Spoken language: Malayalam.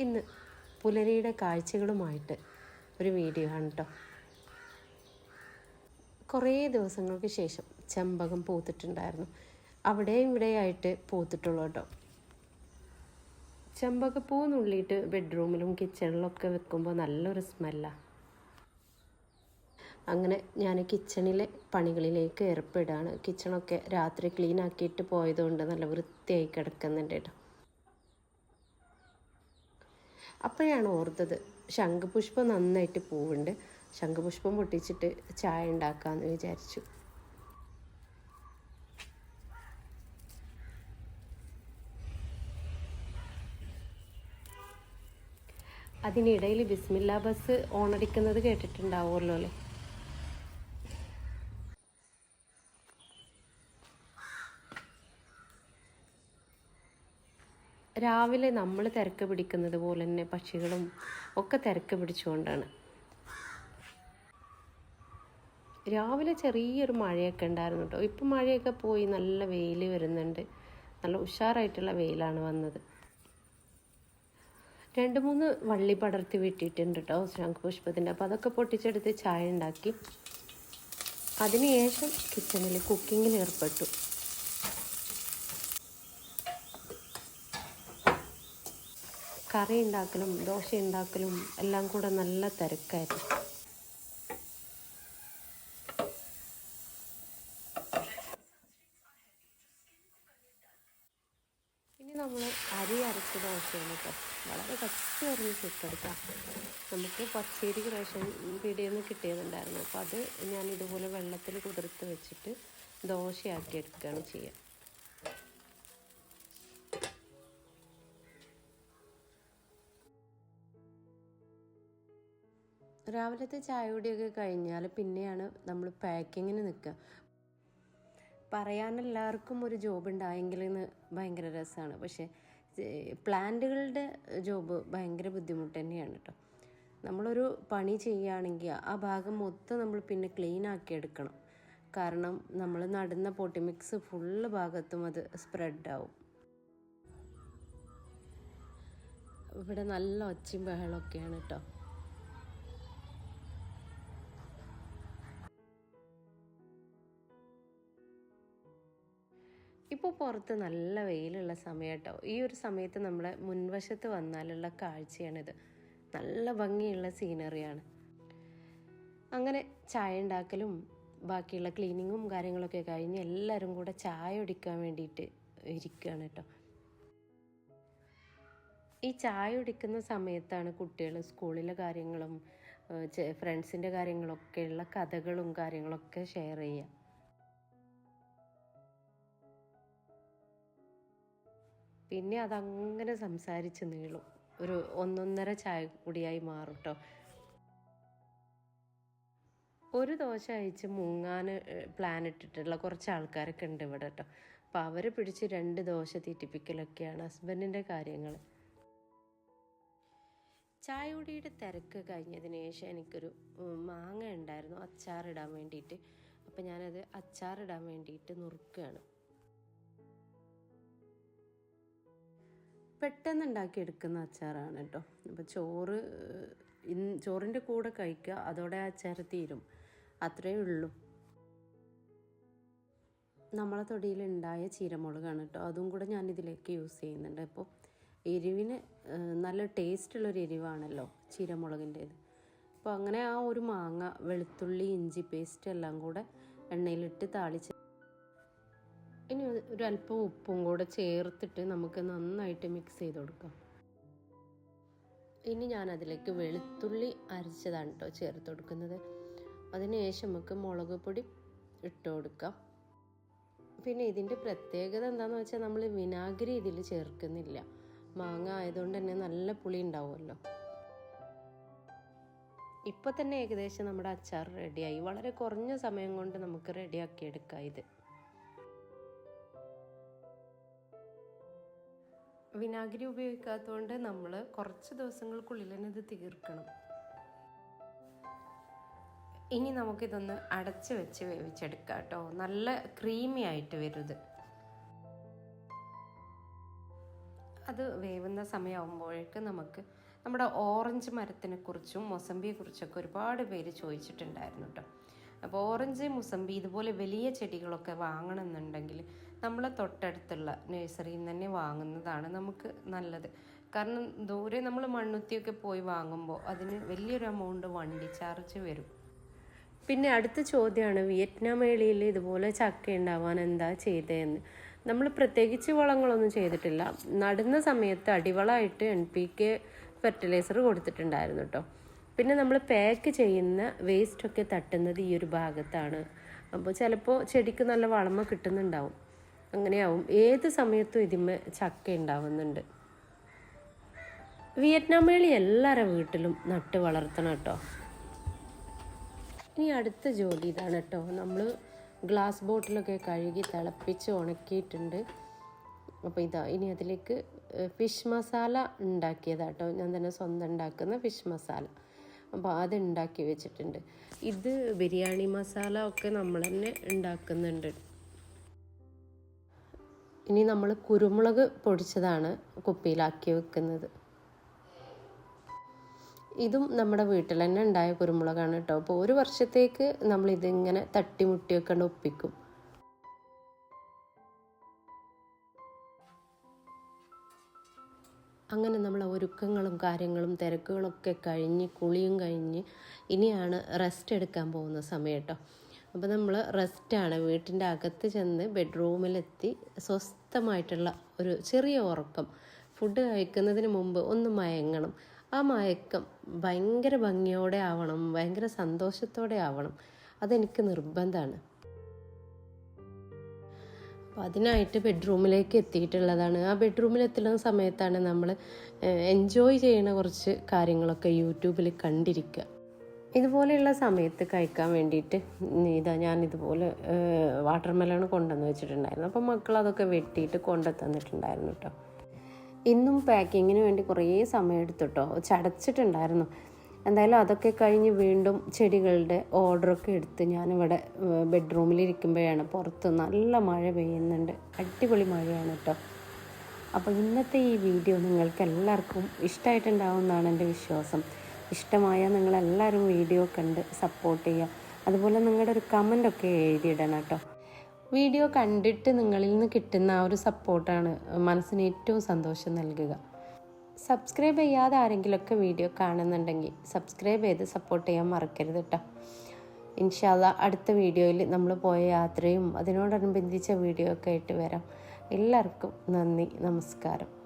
ഇന്ന് പുലരിയുടെ കാഴ്ചകളുമായിട്ട് ഒരു വീഡിയോ ആണ് കേട്ടോ കുറേ ദിവസങ്ങൾക്ക് ശേഷം ചെമ്പകം പൂത്തിട്ടുണ്ടായിരുന്നു. അവിടെയും ഇവിടെയായിട്ട് പൂത്തിട്ടുള്ളൂ കേട്ടോ ചെമ്പകപ്പൂ നുള്ളിയിട്ട് ബെഡ്റൂമിലും കിച്ചണിലൊക്കെ വെക്കുമ്പോൾ നല്ലൊരു സ്മെല്ലാണ് അങ്ങനെ ഞാൻ കിച്ചണിലെ പണികളിലേക്ക് ഏർപ്പെടുകയാണ്. കിച്ചണൊക്കെ രാത്രി ക്ലീൻ ആക്കിയിട്ട് പോയതുകൊണ്ട് നല്ല വൃത്തിയായി കിടക്കുന്നുണ്ട് കേട്ടോ അപ്പോഴാണ് ഓർത്തത് ശംഖുപുഷ്പം നന്നായിട്ട് പൂവുണ്ട്. ശംഖുപുഷ്പം പൊട്ടിച്ചിട്ട് ചായ ഉണ്ടാക്കാമെന്ന് വിചാരിച്ചു. അതിനിടയിൽ ബിസ്മില്ല ബസ് ഓണടിക്കുന്നത് കേട്ടിട്ടുണ്ടാവുമല്ലോ അല്ലേ? രാവിലെ നമ്മൾ തിരക്ക് പിടിക്കുന്നത് പോലെ തന്നെ പക്ഷികളും ഒക്കെ തിരക്ക് പിടിച്ചുകൊണ്ടാണ്. രാവിലെ ചെറിയൊരു മഴയൊക്കെ ഉണ്ടായിരുന്നു കേട്ടോ. ഇപ്പം മഴയൊക്കെ പോയി നല്ല വെയിൽ വരുന്നുണ്ട്. നല്ല ഉഷാറായിട്ടുള്ള വെയിലാണ് വന്നത്. രണ്ട് മൂന്ന് വള്ളി പടർത്തി വിട്ടിട്ടുണ്ട് കേട്ടോ ശംഖുപുഷ്പത്തിന്റെ അപ്പോൾ അതൊക്കെ പൊട്ടിച്ചെടുത്ത് ചായ ഉണ്ടാക്കി. അതിനുശേഷം കിച്ചണിൽ കുക്കിങ്ങിൽ ഏർപ്പെട്ടു. കറി ഉണ്ടാക്കലും ദോശ ഉണ്ടാക്കലും എല്ലാം കൂടെ നല്ല തിരക്കായിരുന്നു. ഇനി നമ്മൾ അരി അരച്ച ദോശയാണ് വളരെ കട്ടി അരിഞ്ഞ് ചുട്ടെടുക്കാം നമുക്ക് പച്ചേരി റേഷൻ പീടിയിൽ നിന്ന് കിട്ടിയതുണ്ടായിരുന്നു. അപ്പോൾ അത് ഞാൻ ഇതുപോലെ വെള്ളത്തിൽ കുതിർത്ത് വെച്ചിട്ട് ദോശയാക്കി എടുക്കുകയാണ് ചെയ്യുക. രാവിലത്തെ ചായ കുടിയൊക്കെ കഴിഞ്ഞാൽ പിന്നെയാണ് നമ്മൾ പാക്കിങ്ങിന് നിൽക്കുക പറയാൻ എല്ലാവർക്കും ഒരു ജോബ് ഉണ്ടായെങ്കിൽ എന്ന് ഭയങ്കര രസമാണ് പക്ഷേ പ്ലാന്റുകളുടെ ജോബ് ഭയങ്കര ബുദ്ധിമുട്ട് തന്നെയാണ് കേട്ടോ നമ്മളൊരു പണി ചെയ്യുകയാണെങ്കിൽ ആ ഭാഗം മൊത്തം നമ്മൾ പിന്നെ ക്ലീൻ ആക്കി എടുക്കണം. കാരണം നമ്മൾ നടുന്ന പൊട്ടിമിക്സ് ഫുള്ള് ഭാഗത്തും അത് സ്പ്രെഡാവും ഇവിടെ നല്ല ഒച്ചയും ബഹളമൊക്കെയാണ് കേട്ടോ പുറത്ത് നല്ല വെയിലുള്ള സമയട്ടോ. ഈ ഒരു സമയത്ത് നമ്മളെ മുൻവശത്ത് വന്നാലുള്ള കാഴ്ചയാണിത്. നല്ല ഭംഗിയുള്ള സീനറിയാണ്. അങ്ങനെ ചായ ഉണ്ടാക്കലും ബാക്കിയുള്ള ക്ലീനിങ്ങും കാര്യങ്ങളൊക്കെ കഴിഞ്ഞ് എല്ലാവരും കൂടെ ചായ ഒടിക്കാൻ വേണ്ടിയിട്ട് ഇരിക്കുകയാണ് കേട്ടോ ഈ ചായ ഒടിക്കുന്ന സമയത്താണ് കുട്ടികൾ സ്കൂളിലെ കാര്യങ്ങളും ഫ്രണ്ട്സിന്റെ കാര്യങ്ങളൊക്കെയുള്ള കഥകളും കാര്യങ്ങളൊക്കെ ഷെയർ ചെയ്യുക. പിന്നെ അതങ്ങനെ സംസാരിച്ച് നീളും. ഒരു ഒന്നൊന്നര ചായ കൂടിയായി മാറും ഒരു ദോശ അയച്ച് മുങ്ങാൻ പ്ലാൻ ഇട്ടിട്ടുള്ള കുറച്ച് ആൾക്കാരൊക്കെ ഉണ്ട് ഇവിടെ കേട്ടോ. അപ്പം അവരെ പിടിച്ച് രണ്ട് ദോശ തീറ്റിപ്പിക്കലൊക്കെയാണ് ഹസ്ബൻഡിന്റെ കാര്യങ്ങൾ ചായുടിയുടെ തിരക്ക് കഴിഞ്ഞതിന് ശേഷം എനിക്കൊരു മാങ്ങ ഉണ്ടായിരുന്നു. അച്ചാറിടാൻ വേണ്ടിയിട്ട്. അപ്പം ഞാനത് അച്ചാറിടാൻ വേണ്ടിയിട്ട് നുറുക്കുകയാണ് പെട്ടെന്ന് ഉണ്ടാക്കിയെടുക്കുന്ന അച്ചാറാണ് കേട്ടോ. അപ്പോൾ ചോറ് ഇൻ ചോറിന്റെ കൂടെ കഴിക്കുക അതോടെ അച്ചാർ തീരും. അത്രയേ ഉള്ളൂ. നമ്മളെ തൊടിയിലുണ്ടായ ചീരമുളകാണ് കേട്ടോ. അതും കൂടെ ഞാൻ ഇതിലേക്ക് യൂസ് ചെയ്യുന്നുണ്ട്. അപ്പോൾ എരിവിന് നല്ല ടേസ്റ്റുള്ളൊരു എരിവാണല്ലോ ചീരമുളകിന്റേത് അപ്പോൾ അങ്ങനെ ആ ഒരു മാങ്ങ വെളുത്തുള്ളി ഇഞ്ചി പേസ്റ്റ് എല്ലാം കൂടെ എണ്ണയിലിട്ട് താളിച്ച് ഇനി ഒരു അല്പം ഉപ്പും കൂടെ ചേർത്തിട്ട് നമുക്ക് നന്നായിട്ട് മിക്സ് ചെയ്ത് കൊടുക്കാം. ഇനി ഞാൻ അതിലേക്ക് വെളുത്തുള്ളി അരച്ചതാണ് കേട്ടോ ചേർത്ത് കൊടുക്കുന്നത്. അതിനുശേഷം നമുക്ക് മുളക് പൊടി ഇട്ട് കൊടുക്കാം. പിന്നെ ഇതിന്റെ പ്രത്യേകത എന്താണെന്ന് വെച്ചാൽ നമ്മൾ വിനാഗിരി ഇതിൽ ചേർക്കുന്നില്ല. മാങ്ങ ആയതുകൊണ്ട് തന്നെ നല്ല പുളി ഉണ്ടാവുമല്ലോ. ഇപ്പോൾ തന്നെ ഏകദേശം നമ്മുടെ അച്ചാർ റെഡിയായി വളരെ കുറഞ്ഞ സമയം കൊണ്ട് നമുക്ക് റെഡിയാക്കിയെടുക്കാം ഇത്. വിനാഗിരി ഉപയോഗിക്കാത്തതുകൊണ്ട് നമ്മൾ കുറച്ച് ദിവസങ്ങൾക്കുള്ളിൽ തന്നെ ഇത് തീർക്കണം. ഇനി നമുക്കിതൊന്ന് അടച്ച് വെച്ച് വേവിച്ചെടുക്കാം കേട്ടോ. നല്ല ക്രീമി ആയിട്ട് വരുത്. അത് വേവുന്ന സമയമാകുമ്പോഴേക്ക് നമുക്ക് നമ്മുടെ ഓറഞ്ച് മരത്തിനെ കുറിച്ചും മൊസമ്പിയെ കുറിച്ചൊക്കെ ഒരുപാട് പേര് ചോദിച്ചിട്ടുണ്ടായിരുന്നു കേട്ടോ. അപ്പോൾ ഓറഞ്ച് മുസമ്പി ഇതുപോലെ വലിയ ചെടികളൊക്കെ വാങ്ങണമെന്നുണ്ടെങ്കിൽ നമ്മളെ തൊട്ടടുത്തുള്ള നഴ്സറിയിൽ നിന്ന് തന്നെ വാങ്ങുന്നതാണ് നമുക്ക് നല്ലത്. കാരണം ദൂരെ നമ്മൾ മണ്ണുത്തിയൊക്കെ പോയി വാങ്ങുമ്പോൾ അതിന് വലിയൊരു എമൗണ്ട് വണ്ടി ചാർജ് വരും. പിന്നെ അടുത്ത ചോദ്യമാണ് വിയറ്റ്നാം മേളിയിൽ ഇതുപോലെ ചക്ക ഉണ്ടാവാൻ എന്താ ചെയ്തതെന്ന്? നമ്മൾ പ്രത്യേകിച്ച് വളങ്ങളൊന്നും ചെയ്തിട്ടില്ല. നടുന്ന സമയത്ത് അടിവളമായിട്ട് എൻ പി കെ ഫെർട്ടിലൈസർ കൊടുത്തിട്ടുണ്ടായിരുന്നു കേട്ടോ പിന്നെ നമ്മൾ പാക്ക് ചെയ്യുന്ന വേസ്റ്റൊക്കെ തട്ടുന്നത് ഈ ഒരു ഭാഗത്താണ്. അപ്പോൾ ചിലപ്പോൾ ചെടിക്ക് നല്ല വളമ കിട്ടുന്നുണ്ടാവും. അങ്ങനെയാവും. ഏത് സമയത്തും ഇതിന്മേ ചക്ക ഉണ്ടാവുന്നുണ്ട് വിയറ്റ്നാം മേളി എല്ലാവരുടെ വീട്ടിലും നട്ട് വളർത്തണം കേട്ടോ. ഇനി അടുത്ത ജോലി ഇതാണ് കേട്ടോ. നമ്മൾ ഗ്ലാസ് ബോട്ടിലൊക്കെ കഴുകി തിളപ്പിച്ച് ഉണക്കിയിട്ടുണ്ട്. അപ്പോൾ ഇതാ ഇനി അതിലേക്ക് ഫിഷ് മസാല ഉണ്ടാക്കിയതാട്ടോ ഞാൻ തന്നെ സ്വന്തം ഉണ്ടാക്കുന്ന ഫിഷ് മസാല. അപ്പോൾ അത് ഉണ്ടാക്കി വെച്ചിട്ടുണ്ട്. ഇത് ബിരിയാണി മസാല ഒക്കെ നമ്മൾ തന്നെ ഉണ്ടാക്കുന്നുണ്ട് ഇനി നമ്മൾ കുരുമുളക് പൊടിച്ചതാണ് കുപ്പിയിലാക്കി വെക്കുന്നത്. ഇതും നമ്മുടെ വീട്ടിൽ തന്നെ ഉണ്ടായ കുരുമുളകാണ് കേട്ടോ. അപ്പോൾ ഒരു വർഷത്തേക്ക് നമ്മൾ ഇതിങ്ങനെ തട്ടിമുട്ടിയൊക്കെ ഒപ്പിക്കും. അങ്ങനെ നമ്മൾ ഒരുക്കങ്ങളും കാര്യങ്ങളും തിരക്കുകളൊക്കെ കഴിഞ്ഞ് കുളിയും കഴിഞ്ഞ് ഇനിയാണ് റെസ്റ്റ് എടുക്കാൻ പോകുന്ന സമയം കേട്ടോ. അപ്പോൾ നമ്മൾ റെസ്റ്റാണ് വീട്ടിന്റെ അകത്ത് ചെന്ന് ബെഡ്റൂമിലെത്തി സ്വസ്ഥമായിട്ടുള്ള ഒരു ചെറിയ ഉറക്കം. ഫുഡ് കഴിക്കുന്നതിന് മുമ്പ് ഒന്ന് മയങ്ങണം. ആ മയക്കം ഭയങ്കര ഭംഗിയോടെ ആവണം ഭയങ്കര സന്തോഷത്തോടെ ആവണം. അതെനിക്ക് നിർബന്ധമാണ്. അപ്പോൾ അതിനായിട്ട് ബെഡ്റൂമിലേക്ക് എത്തിയിട്ടുള്ളതാണ്. ആ ബെഡ്റൂമിൽ എത്തുന്ന സമയത്താണ് നമ്മൾ എൻജോയ് ചെയ്യുന്ന കുറച്ച് കാര്യങ്ങളൊക്കെ യൂട്യൂബിൽ കണ്ടിരിക്കുക ഇതുപോലെയുള്ള സമയത്ത് കഴിക്കാൻ വേണ്ടിയിട്ട് ഇതാ ഞാൻ ഇതുപോലെ വാട്ടർ മെലൺ കൊണ്ടുവന്ന് വെച്ചിട്ടുണ്ടായിരുന്നു. അപ്പോൾ മക്കൾ അതൊക്കെ വെട്ടിയിട്ട് കൊണ്ടു തന്നിട്ടുണ്ടായിരുന്നു കേട്ടോ ഇന്നും പാക്കിങ്ങിന് വേണ്ടി കുറേ സമയം എടുത്തു കേട്ടോ ചടച്ചിട്ടുണ്ടായിരുന്നു. എന്തായാലും അതൊക്കെ കഴിഞ്ഞ് വീണ്ടും ചെടികളുടെ ഓർഡറൊക്കെ എടുത്ത് ഞാനിവിടെ ബെഡ്റൂമിലിരിക്കുമ്പോഴാണ് പുറത്ത് നല്ല മഴ പെയ്യുന്നുണ്ട്. അടിപൊളി മഴയാണ് കേട്ടോ അപ്പോൾ ഇന്നത്തെ ഈ വീഡിയോ നിങ്ങൾക്ക് എല്ലാവർക്കും ഇഷ്ടമായിട്ടുണ്ടാവുമെന്നാണ് എന്റെ വിശ്വാസം. ഇഷ്ടമായ നിങ്ങളെല്ലാവരും വീഡിയോ കണ്ട് സപ്പോർട്ട് ചെയ്യുക. അതുപോലെ നിങ്ങളുടെ ഒരു കമന്റൊക്കെ എഴുതിയിടണം കേട്ടോ. വീഡിയോ കണ്ടിട്ട് നിങ്ങളിൽ നിന്ന് കിട്ടുന്ന ആ ഒരു സപ്പോർട്ടാണ് മനസ്സിന് ഏറ്റവും സന്തോഷം നൽകുക. സബ്സ്ക്രൈബ് ചെയ്യാതെ ആരെങ്കിലുമൊക്കെ വീഡിയോ കാണുന്നുണ്ടെങ്കിൽ സബ്സ്ക്രൈബ് ചെയ്ത് സപ്പോർട്ട് ചെയ്യാൻ മറക്കരുത് കേട്ടോ. ഇൻഷാല്ല അടുത്ത വീഡിയോയിൽ നമ്മൾ പോയ യാത്രയും അതിനോടനുബന്ധിച്ച വീഡിയോ ഒക്കെ ആയിട്ട് വരാം. എല്ലാവർക്കും നന്ദി നമസ്കാരം.